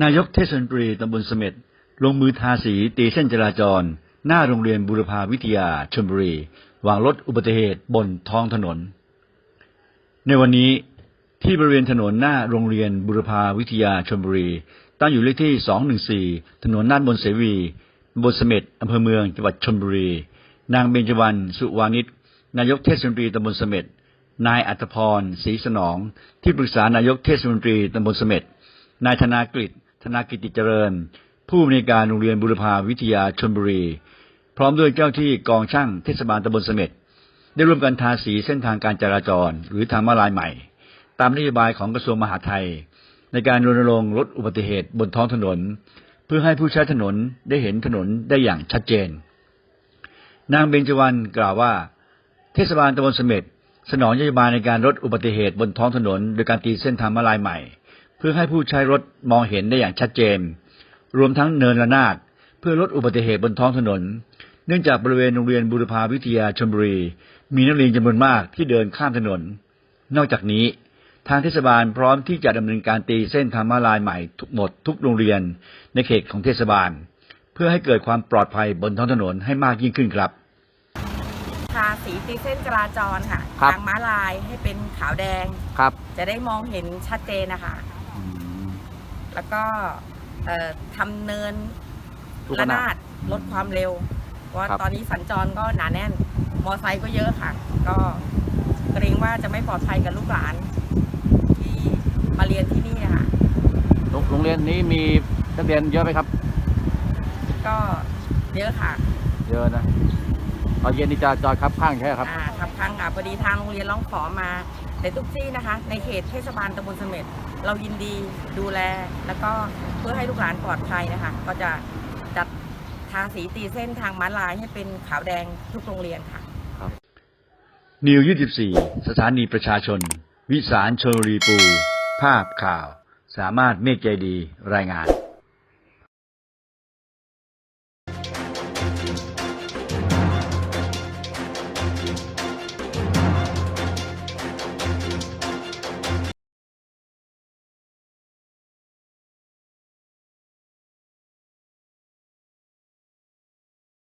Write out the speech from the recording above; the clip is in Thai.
นายกเทศมนตรีตำบลเสม็ดลงมือทาสีตีเส้นจราจร หน้าโรงเรียนบุรพาวิทยาชลบุรีวางลดอุบัติเหตุบนท้องถนน ในวันนี้ที่บริเวณถนนหน้าโรงเรียนบุรพาวิทยาชลบุรี ตั้งอยู่เลขที่ 214 ถนนนาดบนเสวีตำบลเสม็ดอำเภอเมืองจังหวัดชลบุรี นางเบญจวรรณสุวานิชนายกเทศมนตรีตำบลเสม็ดนายอัตพรศรีสนอง ที่ปรึกษานายกเทศมนตรีตำบลเสม็ดนายธนากฤษ ธนากิติเจริญ ผู้อำนวยการโรงเรียนบุรพาวิทยาชนบุรี พร้อมด้วยเจ้าที่กองช่างเทศบาลตำบลเสม็ดได้ร่วมกันทาสีเส้นทางการจราจร หรือทางมาลายใหม่ ตามนโยบายของกระทรวงมหาดไทย ในการรณรงค์ลดอุบัติเหตุบนท้องถนน เพื่อให้ผู้ใช้ถนนได้เห็นถนนได้อย่างชัดเจน นางเบญจวรรณกล่าวว่า เทศบาลตำบลเสม็ดสนองนโยบายในการลดอุบัติเหตุบนท้องถนน โดยการตีเส้นทางมาลายใหม่ พื่อให้ผู้ใช้รถมองเห็นได้อย่างชัดเจน รวมทั้งเนินระนาดเพื่อลดอุบัติเหตุบนท้องถนน เนื่องจากบริเวณโรงเรียนบุรพาวิทยาชลบุรี มีนักเรียนจำนวนมากที่เดินข้ามถนน นอกจากนี้ ทางเทศบาลพร้อมที่จะดำเนินการตีเส้นทางมาลายใหม่ทุกหมดทุกโรงเรียนในเขตของเทศบาล เพื่อให้เกิดความปลอดภัยบนท้องถนนให้มากยิ่งขึ้นครับทาสีตีเส้นจราจรค่ะครับทางม้าลายให้เป็นขาวแดงครับ จะได้มองเห็นชัดเจนนะคะ แล้วก็เอ่อทำเนินทุกขระนานาด ดลดความเร็วเพราะว่าครับ ตอนนี้สัญจรก็หนาแน่น มอไซค์ก็เยอะค่ะ ก็เกรงว่าจะไม่ปลอดภัยกับลูกหลาน ที่มาเรียนที่นี่นะคะโรงโรงเรียนนี้มีนักเรียนเยอะไหมครับ ก็เยอะค่ะ เยอะนะ ตอนเย็นนี่จะจอดครับข้างใช่ไหมครับ อ่าครับทางอะพอดีทางโรงเรียนร้องขอมาในทุกที่นะคะ ในเขตเทศบาลตำบลเสม็ดเรายินดีดูแล แล้วก็เพื่อให้ลูกหลานปลอดภัยนะคะ ก็จะจัดทาสีตีเส้นทางม้าลายให้เป็นขาวแดงทุกโรงเรียนค่ะ นิว24 สถานีประชาชน วิสารชลบุรีปู ภาพข่าว สามารถเมฆใจดีรายงาน